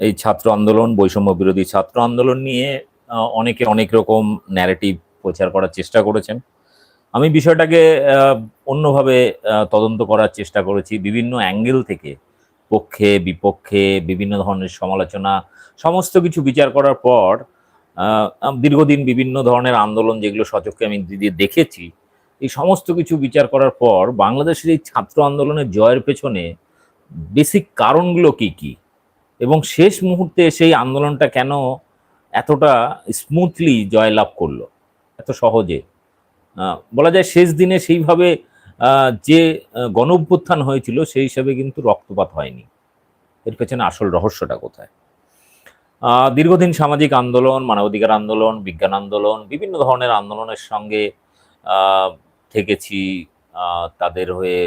এই ছাত্র আন্দোলন, বৈষম্য বিরোধী ছাত্র আন্দোলন নিয়ে অনেকে অনেক রকম ন্যারেটিভ প্রচার করার চেষ্টা করেছেন। আমি বিষয়টাকে অন্যভাবে তদন্ত করার চেষ্টা করেছি। বিভিন্ন অ্যাঙ্গেল থেকে, পক্ষে, বিপক্ষে, বিভিন্ন ধরনের সমালোচনা, সমস্ত কিছু বিচার করার পর দীর্ঘদিন বিভিন্ন ধরনের আন্দোলন যেগুলো সচক্ষে আমি দেখেছি, এই সমস্ত কিছু বিচার করার পর বাংলাদেশের এই ছাত্র আন্দোলনের জয়ের পেছনে বেসিক কারণগুলো কি কি? এবং শেষ মুহূর্তে সেই আন্দোলনটা কেন এতটা স্মুথলি জয়লাভ করল? এত সহজে। বলা যায় শেষ দিনে সেইভাবে যে গণ অভ্যুত্থান হয়েছিল সেই হিসাবে কিন্তু রক্তপাত হয়নি। এর পেছনে আসল রহস্যটা কোথায়? দীর্ঘদিন সামাজিক আন্দোলন, মানবাধিকার আন্দোলন, বিজ্ঞান আন্দোলন, বিভিন্ন ধরনের আন্দোলনের সঙ্গে থেকেছি তাদের হয়ে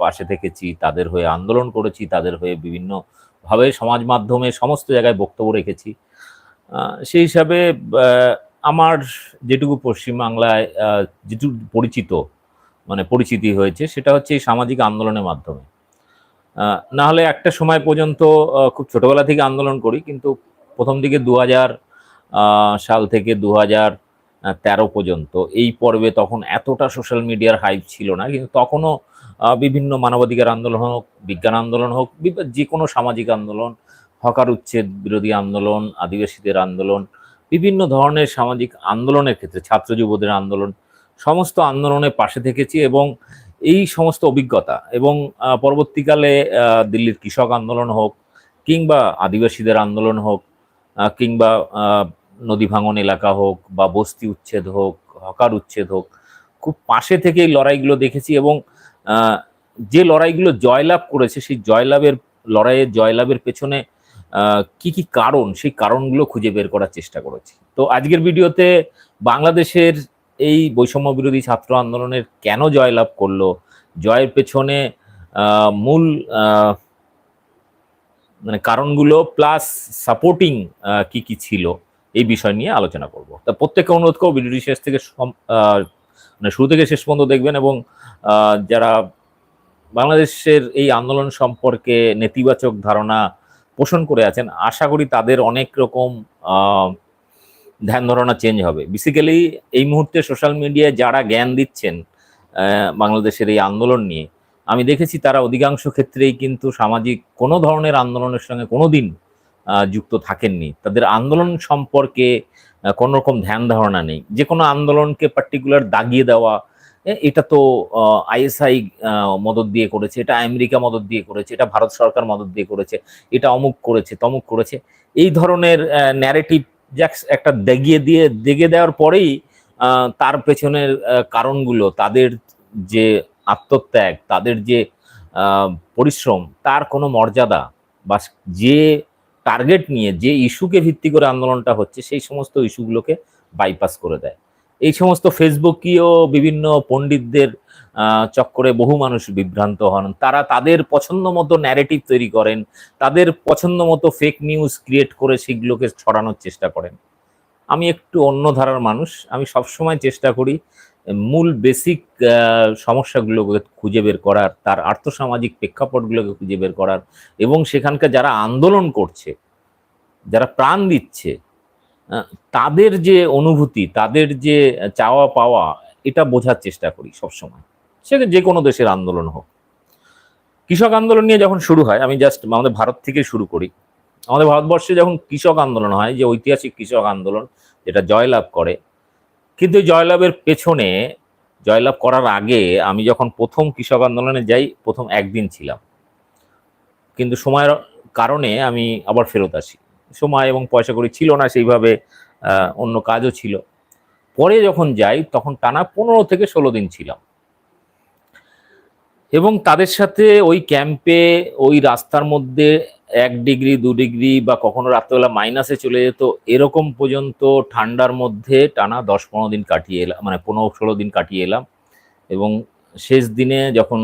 পাশে থেকেছি, তাদের হয়ে আন্দোলন করেছি, তাদের হয়ে বিভিন্ন ভাবে সমাজ মাধ্যমে সমস্ত জায়গায় বক্তব্য রেখেছি। সেই হিসাবে আমার যেটুকু পশ্চিমবাংলায় যেটুকু পরিচিত মানে পরিচিতি হয়েছে, সেটা হচ্ছে এই সামাজিক আন্দোলনের মাধ্যমে। না হলে একটা সময় পর্যন্ত খুব ছোটবেলা থেকে আন্দোলন করি, কিন্তু প্রথম দিকে দু হাজার সাল থেকে দু তেরো পর্যন্ত, এই পর্বে তখন এতটা সোশ্যাল মিডিয়ার হাইপ ছিল না, কিন্তু তখনও বিভিন্ন মানবাধিকার আন্দোলন হোক, বিজ্ঞান আন্দোলন হোক যে কোনো সামাজিক আন্দোলন, হকার উচ্ছেদ, বিরোধী আন্দোলন, আদিবাসীদের আন্দোলন, বিভিন্ন ধরনের সামাজিক আন্দোলনের ক্ষেত্রে, ছাত্র যুবদের আন্দোলন, সমস্ত আন্দোলনের পাশে থেকেছি এবং এই সমস্ত অভিজ্ঞতা এবং পরবর্তীকালে দিল্লির কৃষক আন্দোলন হোক কিংবা আদিবাসীদের আন্দোলন হোক কিংবা নদী ভাঙন এলাকা হোক বা বস্তি উচ্ছেদ হোক, হকার উচ্ছেদ হোক, খুব পাশে থেকে এই লড়াইগুলো দেখেছি এবং যে লড়াইগুলো জয়লাভ করেছে, সেই জয়লাভের লড়াইয়ের জয়লাভের পেছনে কি কি কারণ? সেই কারণগুলো খুঁজে বের করার চেষ্টা করেছি। তো আজকের ভিডিওতে বাংলাদেশের এই বৈষম্য বিরোধী ছাত্র আন্দোলনের কেন জয়লাভ করল? জয়ের পেছনে মূল মানে কারণগুলো প্লাস সাপোর্টিং কি কি ছিল? এই বিষয় নিয়ে আলোচনা করব। তা প্রত্যেককে অনুরোধ করব, ভিডিওটি শেষ থেকে মানে শুরু থেকে শেষ পর্যন্ত দেখবেন এবং যারা বাংলাদেশের এই আন্দোলন সম্পর্কে নেতিবাচক ধারণা পোষণ করে আছেন, আশা করি তাদের অনেক রকম ধ্যান ধারণা চেঞ্জ হবে। বেসিক্যালি এই মুহূর্তে সোশ্যাল মিডিয়ায় যারা জ্ঞান দিচ্ছেন বাংলাদেশের এই আন্দোলন নিয়ে, আমি দেখেছি তারা অধিকাংশ ক্ষেত্রেই কিন্তু সামাজিক কোনো ধরনের আন্দোলনের সঙ্গে কোনো দিন যুক্ত থাকেননি। তাদের আন্দোলন সম্পর্কে কোনো রকম ধ্যান ধারণা নেই। যে কোনো আন্দোলনকে পার্টিকুলার দাগিয়ে দেওয়া এটা তো আইএসআই মদত দিয়ে করেছে, এটা আমেরিকা মদত দিয়ে করেছে, এটা ভারত সরকার মদত দিয়ে করেছে, এটা অমুক করেছে, তমুক করেছে। এই ধরনের ন্যারেটিভ একটা দেগিয়ে দিয়ে দেগে দেওয়ার পরেই তার পেছনের কারণগুলো, তাদের যে আত্মত্যাগ, তাদের যে পরিশ্রম, তার কোনো মর্যাদা বা যে টার্গেট নিয়ে যে ইস্যুকে ভিত্তি করে আন্দোলনটা হচ্ছে, সেই সমস্ত ইস্যুগুলোকে বাইপাস করে দেয়। এই সমস্ত ফেসবুকীয় বিভিন্ন পণ্ডিতদের চক্করে বহু মানুষ বিভ্রান্ত হন। তারা তাদের পছন্দ মতো ন্যারেটিভ তৈরি করেন, তাদের পছন্দ মতো ফেক নিউজ ক্রিয়েট করে সেগুলোকে ছড়ানোর চেষ্টা করেন। আমি একটু অন্য ধারার মানুষ, আমি সবসময় চেষ্টা করি মূল বেসিক সমস্যাগুলোকে খুঁজে বের করার, তার আর্থসামাজিক প্রেক্ষাপটগুলোকে খুঁজে বের করার এবং সেখানকার যারা আন্দোলন করছে, যারা প্রাণ দিচ্ছে তাদের যে অনুভূতি, তাদের যে চাওয়া পাওয়া, এটা বোঝার চেষ্টা করি সবসময়। সে যে কোনো দেশের আন্দোলন হোক। কৃষক আন্দোলন নিয়ে যখন শুরু হয়, আমি জাস্ট আমাদের ভারত থেকে শুরু করি। আমাদের ভারতবর্ষে যখন কৃষক আন্দোলন হয়, যে ঐতিহাসিক কৃষক আন্দোলন, যেটা জয়লাভ করে কিন্তু জয়লাভের পেছনে, জয়লাভ করার আগে আমি যখন প্রথম কৃষক আন্দোলনে যাই, প্রথম একদিন ছিলাম। কিন্তু সময়ের কারণে আমি আবার ফেরত আসি। সময় এবং পয়সা করি ছিল না, সেইভাবে অন্য কাজও ছিল। পরে যখন যাই, তখন টানা পনেরো থেকে ষোলো দিন ছিলাম। এবং তাদের সাথে ওই ক্যাম্পে, ওই রাস্তার মধ্যে এক ডিগ্রি, দু ডিগ্রি বা কখনো রাত্রেবেলা মাইনাসে চলে যেত, এরকম পর্যন্ত ঠান্ডার মধ্যে টানা দশ পনেরো দিন কাটিয়ে এলাম মানে পনেরো ষোলো দিন কাটিয়ে এলাম। এবং শেষ দিনে যখন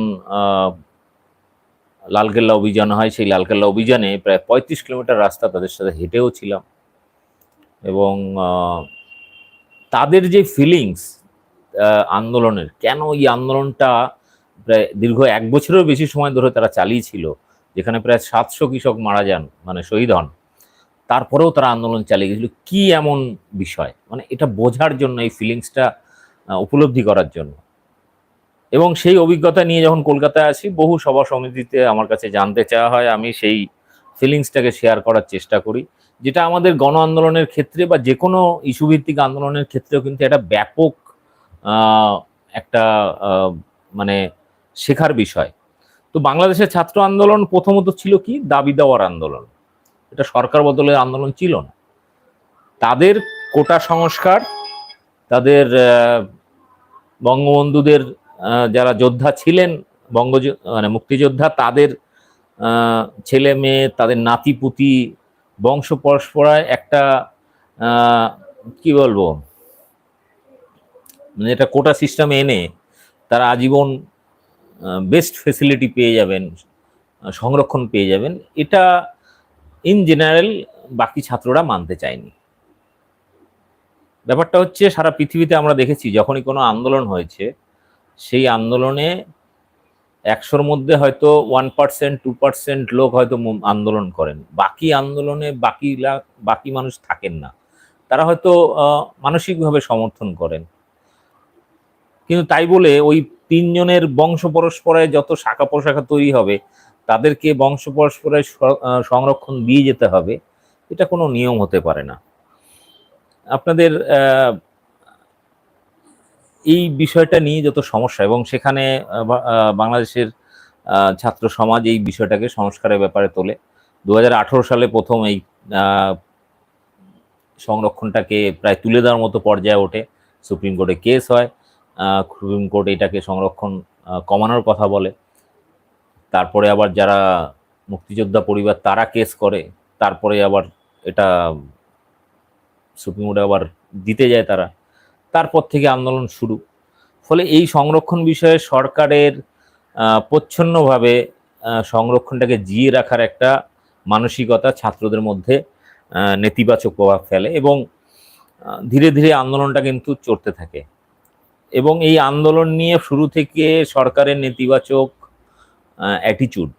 লালকেল্লা অভিযান হয়, সেই লালকেল্লা অভিযানে প্রায় পঁয়ত্রিশ কিলোমিটার রাস্তা তাদের সাথে হেঁটেও ছিলাম। এবং তাদের যে ফিলিংস আন্দোলনের, কেন এই আন্দোলনটা প্রায় দীর্ঘ এক বছরেরও বেশি সময় ধরে তারা চালিয়েছিল যেখানে প্রায় সাতশো কৃষক মারা যান মানে শহীদ হন, তারপরেও তারা আন্দোলন চালিয়ে গেছিল। কি এমন বিষয়? মানে এটা বোঝার জন্য, এই ফিলিংসটা উপলব্ধি করার জন্য। এবং সেই অভিজ্ঞতা নিয়ে যখন কলকাতায় আসি, বহু সভা সমিতিতে আমার কাছে জানতে চাওয়া হয়, আমি সেই ফিলিংসটাকে শেয়ার করার চেষ্টা করি। যেটা আমাদের গণ আন্দোলনের ক্ষেত্রে বা যে কোনো ইস্যু ভিত্তিক আন্দোলনের ক্ষেত্রেও কিন্তু একটা ব্যাপক একটা মানে শেখার বিষয়। তো বাংলাদেশের ছাত্র আন্দোলন প্রথমত ছিল কি? দাবি দেওয়ার আন্দোলন। এটা সরকার বদলের আন্দোলন ছিল না। তাদের কোটা সংস্কার, তাদের বঙ্গবন্ধুদের যারা যোদ্ধা ছিলেন, বঙ্গ মানে মুক্তিযোদ্ধা, তাদের ছেলে মেয়ে, তাদের নাতিপুতি, বংশ পরস্পরায় একটা কি বলব? মানে এটা কোটা সিস্টেম এনে তারা আজীবন বেস্ট ফেসিলিটি পেয়ে যাবেন সংরক্ষণ পেয়ে যাবেন। এটা ইন জেনারেল বাকি ছাত্ররা মানতে চায়নি। ব্যাপারটা হচ্ছে সারা পৃথিবীতে আমরা দেখেছি, যখনই কোনো আন্দোলন হয়েছে, সেই আন্দোলনে একশোর মধ্যে হয়তো ওয়ান পার্সেন্ট টু পার্সেন্ট লোক হয়তো আন্দোলন করেন। বাকি আন্দোলনে বাকি বাকি মানুষ থাকেন না। তারা হয়তো মানসিকভাবে সমর্থন করেন। কিন্তু তাই বলে ওই তিনজনের বংশ পরস্পরায় যত শাখা প্রশাখা তৈরি হবে, তাদেরকে বংশ পরস্পরায় সংরক্ষণ দিয়ে যেতে হবে, এটা কোনো নিয়ম হতে পারে না। আপনাদের এই বিষয়টা নিয়ে যত সমস্যা, এবং সেখানে বাংলাদেশের ছাত্র সমাজ এই বিষয়টাকে সংস্কারের ব্যাপারে তোলে। দু হাজার আঠারো সালে প্রথম এই সংরক্ষণটাকে প্রায় তুলে দেওয়ার মতো পর্যায়ে ওঠে, সুপ্রিম কোর্টে কেস হয়। সুপ্রিম কোর্ট এটাকে সংরক্ষণ কমানোর কথা বলে। তারপরে আবার যারা মুক্তিযোদ্ধা পরিবার তারা কেস করে, তারপরে আবার এটা সুপ্রিম কোর্টে আবার দিতে যায় তারা। তারপর থেকে আন্দোলন শুরু। ফলে এই সংরক্ষণ বিষয়ে সরকারের প্রচ্ছন্নভাবে সংরক্ষণটাকে জিয়ে রাখার একটা মানসিকতা ছাত্রদের মধ্যে নেতিবাচক প্রভাব ফেলে এবং ধীরে ধীরে আন্দোলনটা কিন্তু চড়তে থাকে। এবং এই আন্দোলন নিয়ে শুরু থেকে সরকারের নেতিবাচক অ্যাটিচিউড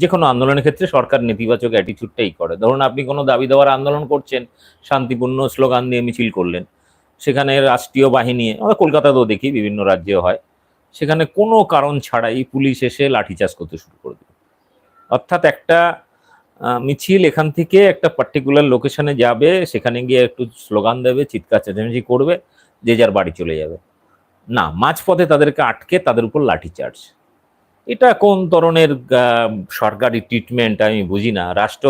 যে কোনো আন্দোলনের ক্ষেত্রে সরকার নেতিবাচক অ্যাটিচিউডটাই করে। ধরুন আপনি কোনো দাবি দেওয়ার আন্দোলন করছেন, শান্তিপূর্ণ স্লোগান দিয়ে মিছিল করলেন, সেখানে রাষ্ট্রীয় বাহিনী, আমরা কলকাতাতেও দেখি বিভিন্ন রাজ্যে হয়, সেখানে কোনো কারণ ছাড়াই পুলিশ এসে লাঠিচার্জ করতে শুরু করে দিল। অর্থাৎ একটা মিছিল এখান থেকে একটা পার্টিকুলার লোকেশনে যাবে, সেখানে গিয়ে একটু স্লোগান দেবে, চিৎকার চেঁচামেচি করবে যে যার বাড়ি চলে যাবে। না, মাঝপথে তাদেরকে আটকে তাদের উপর লাঠিচার্জ। এটা কোন ধরনের সরকারি ট্রিটমেন্ট আমি বুঝি না। রাষ্ট্র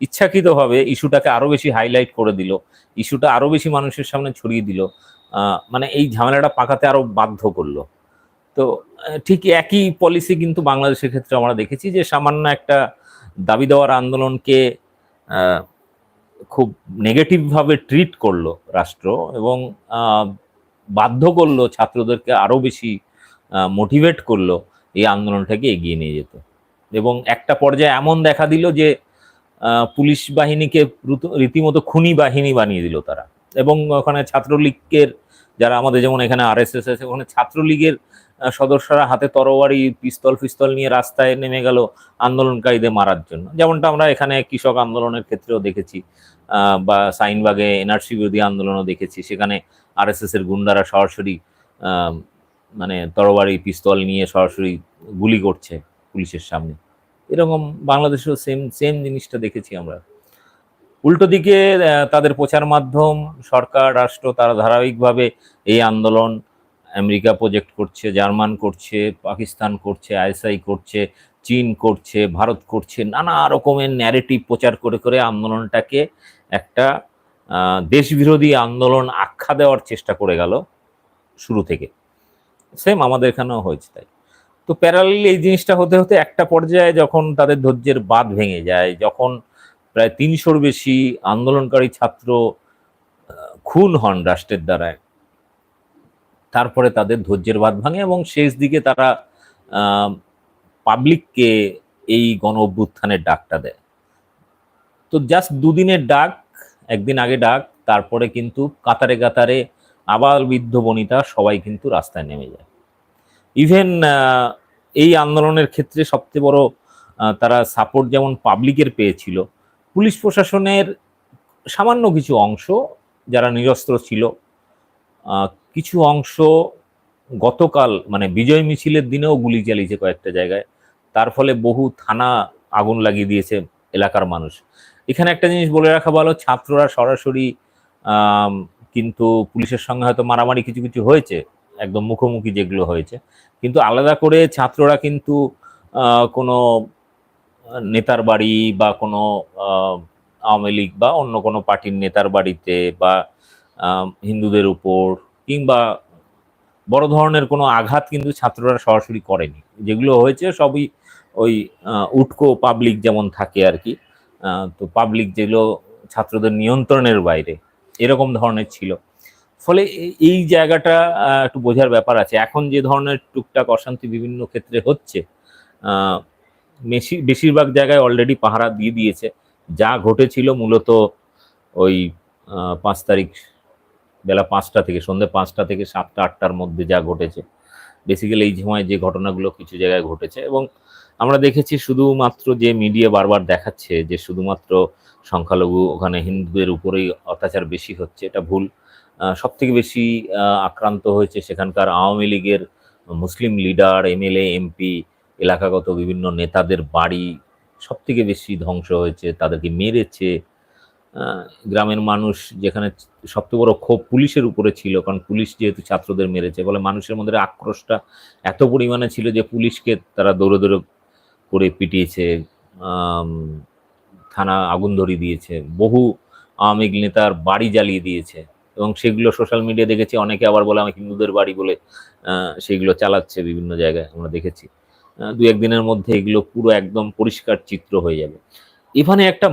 ইচ্ছাকৃতভাবে ইস্যুটাকে আরও বেশি হাইলাইট করে দিল, ইস্যুটা আরও বেশি মানুষের সামনে ছড়িয়ে দিল মানে এই ঝামেলাটা পাকাতে আরও বাধ্য করল। তো ঠিক একই পলিসি কিন্তু বাংলাদেশের ক্ষেত্রে আমরা দেখেছি যে সামান্য একটা দাবি দেওয়ার আন্দোলনকে খুব নেগেটিভভাবে ট্রিট করল রাষ্ট্র এবং বাধ্য করল ছাত্রদেরকে আরও বেশি মোটিভেট করল এই আন্দোলনটাকে এগিয়ে নিয়ে যেতে। এবং একটা পর্যায়ে এমন দেখা দিল যে পুলিশ বাহিনীকে রীতিমতো খুনি বাহিনী বানিয়ে দিল তারা। এবং ওখানে ছাত্রলীগের যারা আমাদের যেমন এখানে আর এস এস আছে, ওখানে ছাত্রলীগের সদস্যরা হাতে তরবারি পিস্তল ফিস্তল নিয়ে রাস্তায় নেমে গেল আন্দোলনকারীদের মারার জন্য। যেমনটা আমরা এখানে কৃষক আন্দোলনের ক্ষেত্রেও দেখেছি বা সাইনবাগে এনআরসি বিরোধী আন্দোলনও দেখেছি। সেখানে আরএসএস এর গুন্ডারা সরাসরি মানে তরবারি পিস্তল নিয়ে সরাসরি গুলি করছে পুলিশের সামনে। এরকম বাংলাদেশেও সেম সেম জিনিসটা দেখেছি আমরা। উল্টো দিকে তাদের প্রচার মাধ্যম, সরকার, রাষ্ট্র, তারা ধারাবাহিকভাবে এই আন্দোলন আমেরিকা প্রজেক্ট করছে, জার্মান করছে, পাকিস্তান করছে, আইএসআই করছে, চীন করছে, ভারত করছে, নানা রকমের ন্যারেটিভ প্রচার করে করে আন্দোলনটাকে একটা দেশবিরোধী আন্দোলন আখ্যা দেওয়ার চেষ্টা করে গেল শুরু থেকে। সেম আমাদের এখানেও হয়েছে তাই। তো প্যারালি এই জিনিসটা হতে হতে একটা পর্যায়ে যখন তাদের ধৈর্যের বাঁধ ভেঙে যায়, যখন প্রায় তিনশোর বেশি আন্দোলনকারী ছাত্র খুন হন রাষ্ট্রের দ্বারায় তারপরে তাদের ধৈর্যের বাদ ভাঙে এবং শেষ দিকে তারা পাবলিককে এই গণ অভ্যুত্থানের ডাকটা দেয়। তো জাস্ট দুদিনের ডাক, একদিন আগে ডাক, তারপরে কিন্তু কাতারে কাতারে আবার বৃদ্ধ বনিতা সবাই কিন্তু রাস্তায় নেমে যায়। ইভেন এই আন্দোলনের ক্ষেত্রে সবচেয়ে বড় তারা সাপোর্ট যেমন পাবলিকের পেয়েছিল, পুলিশ প্রশাসনের সামান্য কিছু অংশ যারা নিরস্ত্র ছিল কিছু অংশ গতকাল মানে বিজয় মিছিলের দিনেও গুলি চালিয়েছে কয়েকটা জায়গায়। তার ফলে বহু থানা আগুন লাগিয়ে দিয়েছে এলাকার মানুষ। এখানে একটা জিনিস বলে রাখা ভালো, ছাত্ররা সরাসরি কিন্তু পুলিশের সঙ্গে হয়তো মারামারি কিছু কিছু হয়েছে, একদম মুখোমুখি যেগুলো হয়েছে। কিন্তু আলাদা করে ছাত্ররা কিন্তু কোনো নেতার বাড়ি বা কোনো আওয়ামী লীগ বা অন্য কোনো পার্টির নেতার বাড়িতে বা হিন্দুদের উপর কিংবা বড় ধরনের কোনো আঘাত কিন্তু ছাত্ররা সরাসরি করেনি। যেগুলো হয়েছে সবই ওই উটকো পাবলিক যেমন থাকে আর কি তো পাবলিক যেগুলো ছাত্রদের নিয়ন্ত্রণের বাইরে, এরকম ধরনের ছিল। ফলে এই- জায়গাটা একটু বোঝার ব্যাপার আছে। এখন যে ধরনের টুকটাক অশান্তি বিভিন্ন ক্ষেত্রে হচ্ছে বেশি বেশিরভাগ জায়গায় অলরেডি পাহারা দিয়ে দিয়েছে। যা ঘটেছিল মূলত ওই পাঁচ তারিখ বেলা পাঁচটা থেকে সন্ধ্যে পাঁচটা থেকে সাতটা, আটটার মধ্যে যা ঘটেছে। বেসিক্যালি এই সময় যে ঘটনাগুলো কিছু জায়গায় ঘটেছে এবং আমরা দেখেছি শুধুমাত্র যে মিডিয়া বারবার দেখাচ্ছে যে শুধুমাত্র সংখ্যালঘু, ওখানে হিন্দুদের উপরেই অত্যাচার বেশি হচ্ছে, এটা ভুল। সব থেকে বেশি আক্রান্ত হয়েছে সেখানকার আওয়ামী লীগের মুসলিম লিডার এমএলএ এমপি এলাকাগত বিভিন্ন নেতাদের বাড়ি সব থেকে বেশি ধ্বংস হয়েছে, তাদেরকে মেরেছে গ্রামের মানুষ যেখানে সবচেয়ে বড় ক্ষোভ পুলিশের উপরে ছিল, কারণ পুলিশ যেহেতু ছাত্রদের মেরেছে, ফলে মানুষের মধ্যে আক্রোশটা এত পরিমাণে ছিল যে পুলিশকে তারা দৌড়ে দৌড়ে করে পিটিয়েছে থানা আগুন ধরিয়ে দিয়েছে, বহু আওয়ামী নেতার বাড়ি জ্বালিয়ে দিয়েছে, এবং সেগুলো সোশ্যাল মিডিয়া দেখেছি, অনেকে আবার বলে আমি হিন্দুদের বাড়ি বলে সেগুলো চালাচ্ছে বিভিন্ন জায়গায় আমরা দেখেছি। দু একদিনের মধ্যে এগুলো পুরো একদম পরিষ্কার চিত্র হয়ে যাবে। এখানে একটা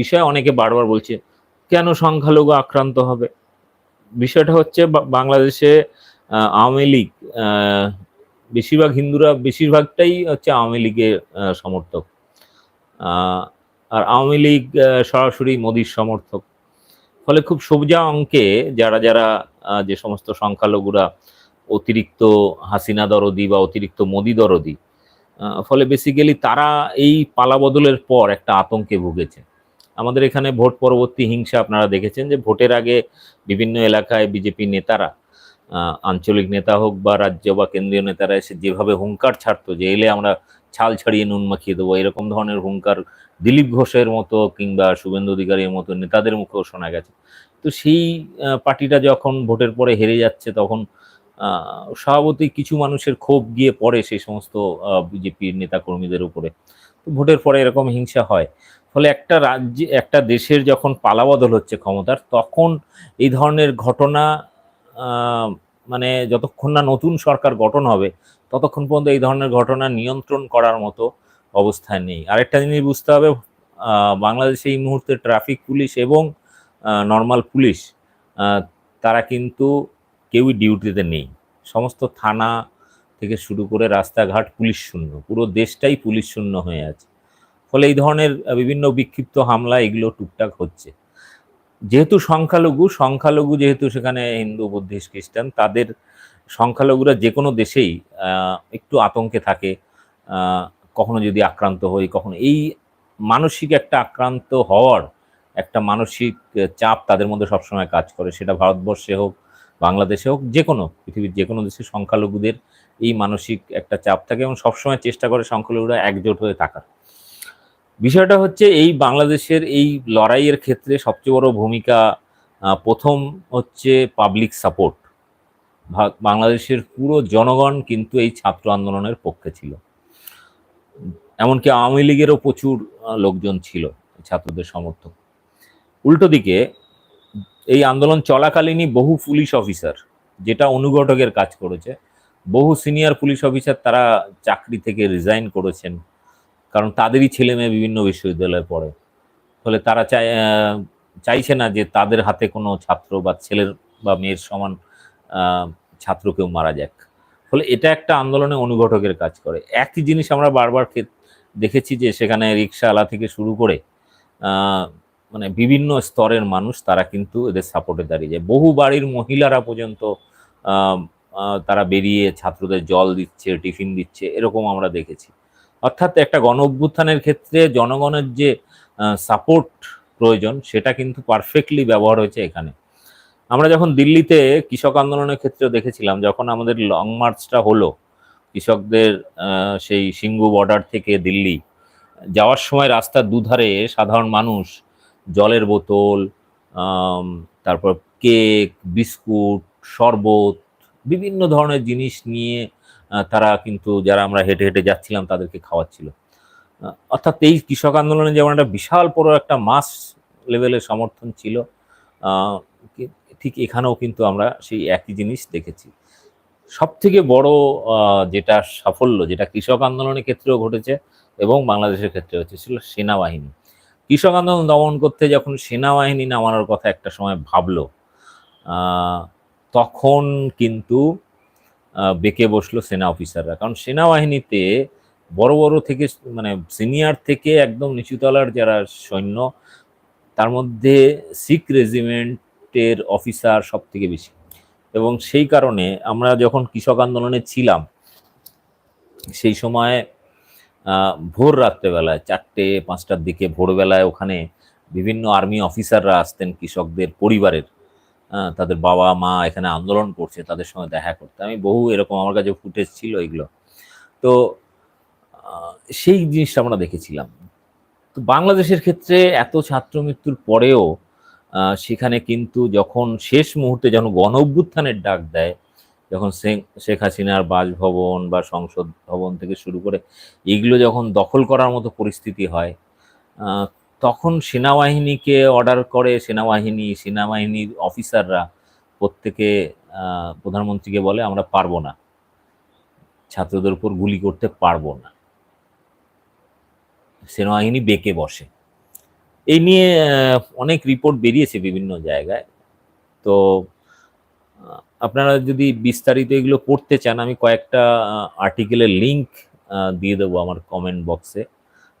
বিষয় অনেকে বারবার বলছে, কেন সংখ্যালঘু আক্রান্ত হবে? বিষয়টা হচ্ছে বাংলাদেশে আওয়ামী লীগ বেশিরভাগ হিন্দুরা বেশিরভাগটাই হচ্ছে আওয়ামী লীগের সমর্থক। আর আওয়ামী লীগ সরাসরি মোদির সমর্থক। ফলে খুব সবজা অঙ্কে যারা যারা যে সমস্ত সংখ্যালঘুরা অতিরিক্ত হাসিনা দরদি বা অতিরিক্ত মোদি দরদি ফলে বেসিক্যালি তারা এই পালাবদলের পর একটা আতঙ্কে ভুগেছে। আমাদের এখানে ভোট পরবর্তী হিংসা আপনারা দেখেছেন যে ভোটের আগে বিভিন্ন এলাকায় বিজেপি নেতারা আঞ্চলিক নেতা হোক বা রাজ্য বা কেন্দ্রীয় নেতারা এসে যেভাবে হুঙ্কার ছাড়তো যে এলে আমরা ছাল ছাড়িয়ে নুন মাখিয়ে দেবো, এরকম ধরনের হুঙ্কার দিলীপ ঘোষের মতো কিংবা শুভেন্দু অধিকারীর মতো নেতাদের মুখেও শোনা গেছে। তো সেই পার্টিটা যখন ভোটের পরে হেরে যাচ্ছে তখন স্বভাবতই কিছু মানুষের ক্ষোভ গিয়ে পড়ে সেই সমস্ত বিজেপির নেতা কর্মীদের উপরে। তো ভোটের পরে এরকম হিংসা হয়। ফলে একটা রাজ্যে, একটা দেশের যখন পালাবদল হচ্ছে ক্ষমতার, তখন এই ধরনের ঘটনা মানে যতক্ষণ না নতুন সরকার গঠন হবে, ততক্ষণ পর্যন্ত এই ধরনের ঘটনা নিয়ন্ত্রণ করার মতো অবস্থায় নেই। আরেকটা জিনিস বুঝতে হবে বাংলাদেশে এই মুহূর্তে ট্রাফিক পুলিশ এবং নর্মাল পুলিশ তারা কিন্তু কেউই ডিউটিতে নেই। সমস্ত থানা থেকে শুরু করে রাস্তাঘাট পুলিশ শূন্য, পুরো দেশটাই পুলিশ শূন্য হয়ে আছে। ফলে এই ধরনের বিভিন্ন বিক্ষিপ্ত হামলা এগুলো টুকটাক হচ্ছে। যেহেতু সংখ্যালঘু সংখ্যালঘু যেহেতু সেখানে হিন্দু, বুদ্ধিস্ট, খ্রিস্টান, তাদের সংখ্যালঘুরা যে কোনো দেশেই একটু আতঙ্কে থাকে কখনো যদি আক্রান্ত হই, কখনো এই মানসিক একটা আক্রান্ত হওয়ার একটা মানসিক চাপ তাদের মধ্যে সবসময় কাজ করে। সেটা ভারতবর্ষে হোক বাংলাদেশে হোক, যে কোনো, পৃথিবীর যে কোনো দেশে সংখ্যালঘুদের এই মানসিক একটা চাপ থাকে এবং সবসময় চেষ্টা করে সংখ্যালঘুরা একজোট হয়ে থাকার। বিষয়টা হচ্ছে এই বাংলাদেশের এই লড়াইয়ের ক্ষেত্রে সবচেয়ে বড় ভূমিকা প্রথম হচ্ছে পাবলিক সাপোর্ট বাংলাদেশের পুরো জনগণ কিন্তু এই ছাত্র আন্দোলনের পক্ষে ছিল। এমনকি আওয়ামী লীগেরও প্রচুর লোকজন ছিল ছাত্রদের সমর্থক। উল্টো দিকে এই আন্দোলন চলাকালীনই বহু পুলিশ অফিসার, যেটা অনুঘটকের কাজ করেছে, বহু সিনিয়র পুলিশ অফিসার তারা চাকরি থেকে রিজাইন করেছেন, কারণ তাদেরই ছেলে মেয়ে বিভিন্ন বিশ্ববিদ্যালয়ে পড়ে। ফলে তারা চাই চাইছে না যে তাদের হাতে কোনো ছাত্র বা ছেলের বা মেয়ের সমান ছাত্র কেউ মারা যাক। ফলে এটা একটা আন্দোলনে অনুঘটকের কাজ করে। একই জিনিস আমরা বারবার দেখেছি যে সেখানে রিক্সাওয়ালা থেকে শুরু করে মানে বিভিন্ন স্তরের মানুষ তারা কিন্তু এদের সাপোর্টে দাঁড়িয়ে যায়। বহু বাড়ির মহিলারা পর্যন্ত তারা বেরিয়ে ছাত্রদের জল দিচ্ছে, টিফিন দিচ্ছে, এরকম আমরা দেখেছি। অর্থাৎ একটা গণ অভ্যুত্থানের ক্ষেত্রে জনগণের যে সাপোর্ট প্রয়োজন, সেটা কিন্তু পারফেক্টলি ব্যবহার হয়েছে এখানে। আমরা যখন দিল্লিতে কৃষক আন্দোলনের ক্ষেত্রে দেখেছিলাম, যখন আমাদের লং মার্চটা হলো, কৃষকদের সেই সিঙ্গু বর্ডার থেকে দিল্লি, যাওয়ার সময় রাস্তার দুধারে সাধারণ মানুষ জলের বোতল তারপর কেক, বিস্কুট, শরবত, বিভিন্ন ধরনের জিনিস নিয়ে তারা কিন্তু যারা আমরা হেঁটে হেঁটে যাচ্ছিলাম তাদেরকে খাওয়াচ্ছিল। অর্থাৎ এই কৃষক আন্দোলনে যেমন একটা বিশাল বড় একটা মাস লেভেলের সমর্থন ছিল ঠিক এখানেও কিন্তু আমরা সেই একই জিনিস দেখেছি। সব থেকে বড় যেটা সাফল্য, যেটা কৃষক আন্দোলনের ক্ষেত্রেও ঘটেছে এবং বাংলাদেশের ক্ষেত্রে হচ্ছে ছিল সেনাবাহিনী। কৃষক আন্দোলন দমন করতে যখন সেনাবাহিনী নামানোর কথা একটা সময় ভাবল তখন কিন্তু বেঁকে বসল সেনা অফিসাররা। কারণ সেনাবাহিনীতে বড় বড় থেকে মানে সিনিয়র থেকে একদম নিচুতলার যারা সৈন্য, তার মধ্যে শিখ রেজিমেন্টের অফিসার সব থেকে বেশি। এবং সেই কারণে আমরা যখন কৃষক আন্দোলনে ছিলাম, সেই সময় ভোর রাত্রেবেলায়, চারটে, পাঁচটার দিকে ভোরবেলায় ওখানে বিভিন্ন আর্মি অফিসাররা আসতেন কৃষকদের পরিবারের। তাদের বাবা, মা এখানে আন্দোলন করছে, তাদের সঙ্গে দেখা করতে। আমি বহু এরকম আমার কাছে ফুটেজ ছিল এগুলো। তো সেই জিনিসটা আমরা দেখেছিলাম। তো বাংলাদেশের ক্ষেত্রে এত ছাত্র মৃত্যুর পরেও সেখানে কিন্তু যখন শেষ মুহূর্তে যখন গণ অভ্যুত্থানের ডাক দেয় যখন শেখ- হাসিনার বাসভবন বা সংসদ ভবন থেকে শুরু করে এগুলো যখন দখল করার মতো পরিস্থিতি হয় তখন সেনাবাহিনীকে অর্ডার করে সেনাবাহিনী, সেনাবাহিনীর অফিসাররা প্রত্যেকে প্রধানমন্ত্রীকে বলে, আমরা পারব না। ছাত্রদের উপর গুলি করতে পারব না। সেনাবাহিনী বেঁকে বসে। এই নিয়ে অনেক রিপোর্ট বেরিয়েছে বিভিন্ন জায়গায়। তো আপনারা যদি বিস্তারিত এগুলো পড়তে চান, আমি কয়েকটা আর্টিকেলের লিংক দিয়ে দেবো আমার কমেন্ট বক্সে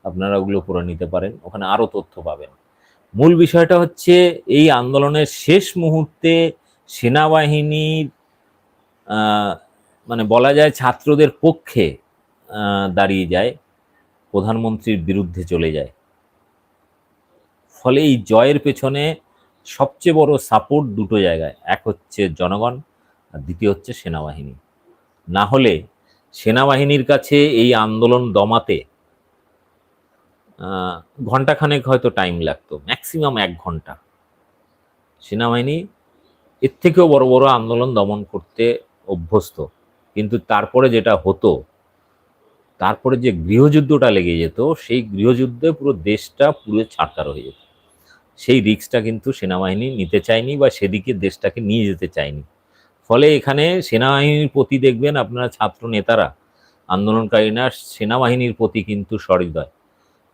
আপনারা ওগুলো পড়ে নিতে পারেন, ওখানে আরও তথ্য পাবেন। মূল বিষয়টা হচ্ছে, এই আন্দোলনের শেষ মুহূর্তে সেনাবাহিনীর মানে বলা যায় ছাত্রদের পক্ষে দাঁড়িয়ে যায়, প্রধানমন্ত্রীর বিরুদ্ধে চলে যায়। ফলে এই জয়ের পেছনে সবচেয়ে বড় সাপোর্ট দুটো জায়গায়। এক হচ্ছে জনগণ, আর দ্বিতীয় হচ্ছে সেনাবাহিনী। না হলে সেনাবাহিনীর কাছে এই আন্দোলন দমাতে ঘন্টাখানেক হয়তো টাইম লাগতো ম্যাক্সিমাম এক ঘণ্টা সেনাবাহিনী এর থেকেও বড় বড় আন্দোলন দমন করতে অভ্যস্ত। কিন্তু তারপরে যেটা হতো, তারপরে যে গৃহযুদ্ধটা লেগে যেত, সেই গৃহযুদ্ধে পুরো দেশটা পুরো ছাড়কার হয়ে যেত। সেই রিস্কটা কিন্তু সেনাবাহিনী নিতে চায়নি বা সেদিকে দেশটাকে নিয়ে যেতে চায়নি। ফলে এখানে সেনাবাহিনীর প্রতি দেখবেন আপনারা ছাত্র নেতারা, আন্দোলনকারীরা সেনাবাহিনীর প্রতি কিন্তু সহৃদয়।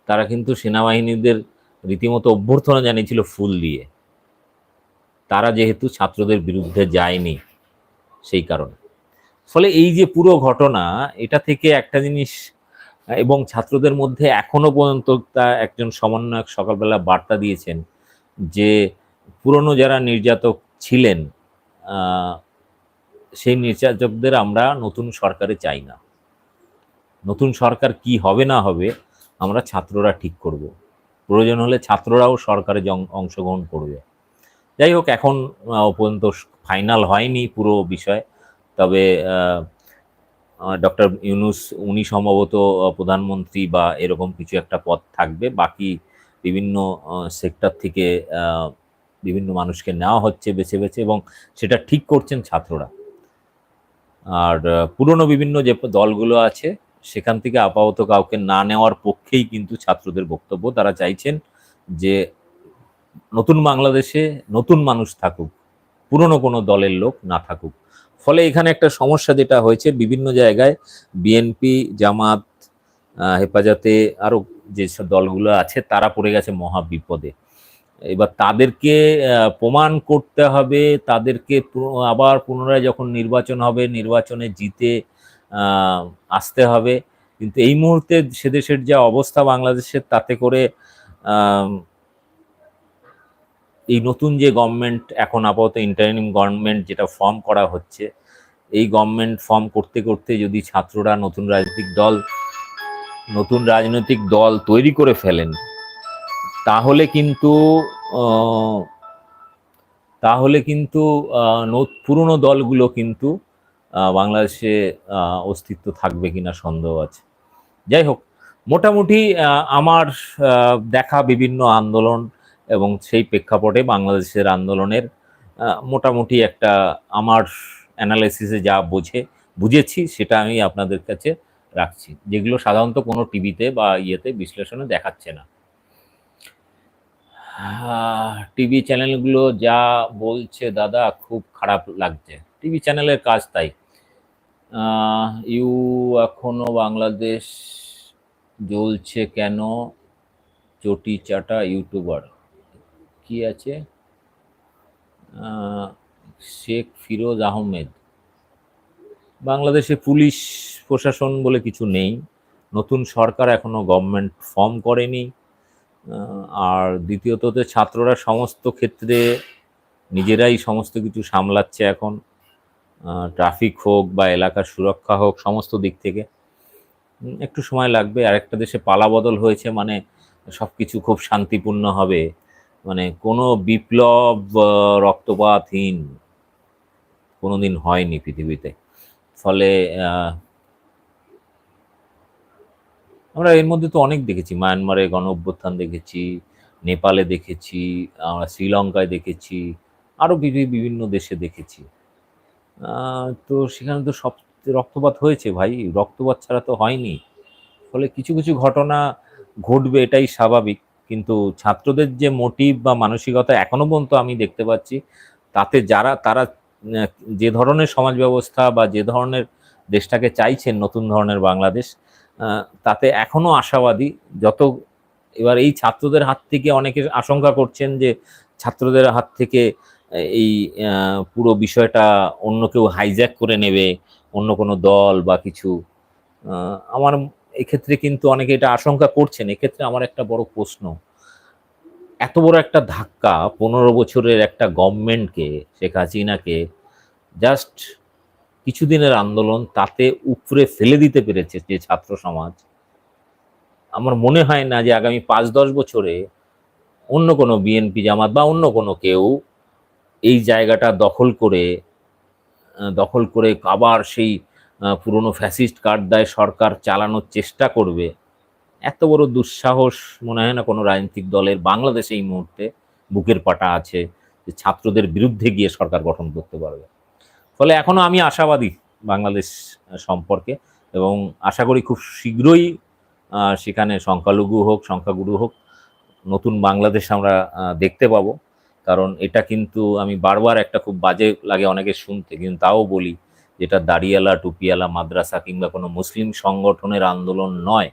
তারা কিন্তু সেনাবাহিনীদের রীতিমতো অভ্যর্থনা জানিয়েছিল ফুল দিয়ে। তারা যেহেতু ছাত্রদের বিরুদ্ধে যায়নি সেই কারণে। ফলে এই যে পুরো ঘটনা, এটা থেকে একটা জিনিস এবং ছাত্রদের মধ্যে এখনও পর্যন্ত তা একজন সমন্বয়ক সকালবেলা বার্তা দিয়েছেন যে পুরনো যারা নির্যাতক ছিলেন সেই নির্যাতকদের আমরা নতুন সরকারে চাই না। নতুন সরকার কি হবে না হবে আমরা ছাত্ররা ঠিক করব। প্রয়োজন হলে ছাত্ররাও সরকারে অংশগ্রহণ করবে। যাই হোক, এখন পর্যন্ত ফাইনাল হয়নি পুরো বিষয়। তবে ডক্টর ইউনুস, উনি সম্ভবত প্রধানমন্ত্রী বা এরকম কিছু একটা পদ থাকবে। বাকি বিভিন্ন সেক্টর থেকে বিভিন্ন মানুষকে নেওয়া হচ্ছে বেছে বেছে এবং সেটা ঠিক করছেন ছাত্ররা। আর পুরনো বিভিন্ন যে দলগুলো আছে, সেখান থেকে আপাতত কাউকে না নেওয়ার পক্ষেই কিন্তু ছাত্রদের বক্তব্য। তারা চাইছেন যে নতুন বাংলাদেশে নতুন মানুষ থাকুক, পুরনো কোনো দলের লোক না থাকুক। ফলে এখানে একটা সমস্যা যেটা হয়েছে, বিভিন্ন জায়গায় বিএনপি জামাত হেফাজতে আরও যেসব দলগুলো আছে, তারা পড়ে গেছে মহা বিপদে। এবার তাদেরকে প্রমাণ করতে হবে, তাদেরকে আবার পুনরায় যখন নির্বাচন হবে, নির্বাচনে জিতে আসতে হবে। কিন্তু এই মুহূর্তে সে দেশের যা অবস্থা বাংলাদেশের, তাতে করে এই নতুন যে গভর্নমেন্ট এখন আপাতত ইন্টারিম গভর্নমেন্ট যেটা ফর্ম করা হচ্ছে, এই গভর্নমেন্ট ফর্ম করতে করতে যদি ছাত্ররা নতুন রাজনৈতিক দল, নতুন রাজনৈতিক দল তৈরি করে ফেলেন, তাহলে কিন্তু তাহলে কিন্তু পুরনো দলগুলো কিন্তু বাংলাদেশে অস্তিত্ব থাকবে কিনা সন্দেহ আছে। যাই হোক, মোটামুটি আমার দেখা বিভিন্ন আন্দোলন এবং সেই প্রেক্ষাপটে বাংলাদেশের আন্দোলনের মোটামুটি একটা আমার অ্যানালাইসিসে যা বোঝে, বুঝেছি, সেটা আমি আপনাদের কাছে রাখছি। যেগুলো সাধারণত কোনো টিভিতে বা ইয়েতে বিশ্লেষণে দেখাচ্ছে না। টিভি চ্যানেলগুলো যা বলছে দাদা, খুব খারাপ লাগছে। টিভি চ্যানেলের কাজ তাই। ইউ এখনও বাংলাদেশ জ্বলছে কেন? চটি চাটা ইউটিউবার। কি আছে? শেখ ফিরোজ আহমেদ। বাংলাদেশে পুলিশ, প্রশাসন বলে কিছু নেই। নতুন সরকার এখনও গভর্নমেন্ট ফর্ম করেনি। আর দ্বিতীয়ত ছাত্ররা সমস্ত ক্ষেত্রে নিজেরাই সমস্ত কিছু সামলাচ্ছে এখন। ট্রাফিক হোক বা এলাকার সুরক্ষা হোক, সমস্ত দিক থেকে। একটু সময় লাগবে। আরেকটা দেশে পালা বদল হয়েছে মানে সব কিছু খুব শান্তিপূর্ণ হবে। মানে কোনো বিপ্লব রক্তপাতহীন কোনোদিন হয়নি পৃথিবীতে। ফলে আমরা এর মধ্যে তো অনেক দেখেছি। মায়ানমারে গণ অভ্যুত্থান দেখেছি, নেপালে দেখেছি, আমরা শ্রীলঙ্কায় দেখেছি, আরও বিভিন্ন দেশে দেখেছি। তো সেখানে তো সব রক্তপাত হয়েছে ভাই। রক্তপাত ছাড়া তো হয়নি। ফলে কিছু কিছু ঘটনা ঘটবে, এটাই স্বাভাবিক। কিন্তু ছাত্রদের যে মোটিভ বা মানসিকতা এখনও পর্যন্ত আমি দেখতে পাচ্ছি, তাতে যারা, তারা যে ধরনের সমাজ ব্যবস্থা বা যে ধরনের দেশটাকে চাইছেন নতুন ধরনের বাংলাদেশ তাতে এখনও আশাবাদী, যত এবার এই ছাত্রদের হাত থেকে অনেকে আশঙ্কা করছেন যে ছাত্রদের হাত থেকে এই পুরো বিষয়টা অন্য কেউ হাইজ্যাক করে নেবে, অন্য কোনো দল বা কিছু আমার এক্ষেত্রে কিন্তু অনেকে এটা আশঙ্কা করছেন, এক্ষেত্রে আমার একটা বড় প্রশ্ন। এত বড় একটা ধাক্কা পনেরো বছরের একটা গভর্নমেন্টকে, শেখ হাসিনাকে, জাস্ট কিছুদিনের আন্দোলন তাতে উপরে ফেলে দিতে পেরেছে যে ছাত্র সমাজ। আমার মনে হয় না যে আগামী পাঁচ দশ বছরে অন্য কোনো বিএনপি জামাত বা অন্য কোনো কেউ এই জায়গাটা দখল করে দখল করে আবার সেই পুরনো ফ্যাসিস্ট কার্ডদায় সরকার চালানোর চেষ্টা করবে? এত বড় দুঃসাহস মনে হয় না কোনো রাজনৈতিক দলের বাংলাদেশে এই মুহূর্তে বুকের পাটা আছে যে ছাত্রদের বিরুদ্ধে গিয়ে সরকার গঠন করতে পারবে। ফলে এখনও আমি আশাবাদী বাংলাদেশ সম্পর্কে এবং আশা করি খুব শীঘ্রই সেখানে সংখ্যালঘু হোক, সংখ্যাগুরু হোক, নতুন বাংলাদেশ আমরা দেখতে পাবো। কারণ এটা কিন্তু আমি বারবার একটা খুব বাজে লাগে অনেকে শুনতে, কিন্তু তাও বলি যেটা দাড়িয়ালা, টুপিয়ালা, মাদ্রাসা কিংবা কোনো মুসলিম সংগঠনের আন্দোলন নয়,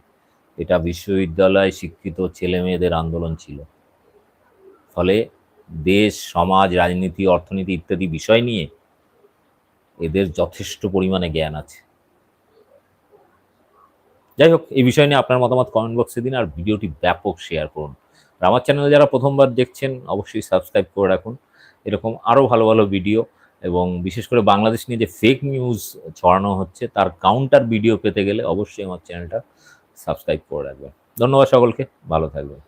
এটা বিশ্ববিদ্যালয় শিক্ষিত ছেলে মেয়েদের আন্দোলন ছিল। ফলে দেশ, সমাজ, রাজনীতি, অর্থনীতি ইত্যাদি বিষয় নিয়ে এদের যথেষ্ট পরিমাণে জ্ঞান আছে। যাই হোক, এই বিষয় নিয়ে আপনার মতামত কমেন্ট বক্সে দিন আর ভিডিওটি ব্যাপক শেয়ার করুন। আর আমার চ্যানেলে যারা প্রথমবার দেখছেন, অবশ্যই সাবস্ক্রাইব করে রাখুন। এরকম আরও ভালো ভালো ভিডিও এবং বিশেষ করে বাংলাদেশ নিয়ে যে ফেক নিউজ ছড়ানো হচ্ছে, তার কাউন্টার ভিডিও পেতে গেলে অবশ্যই আমার চ্যানেলটা সাবস্ক্রাইব করে রাখবেন। ধন্যবাদ সকলকে, ভালো থাকবেন।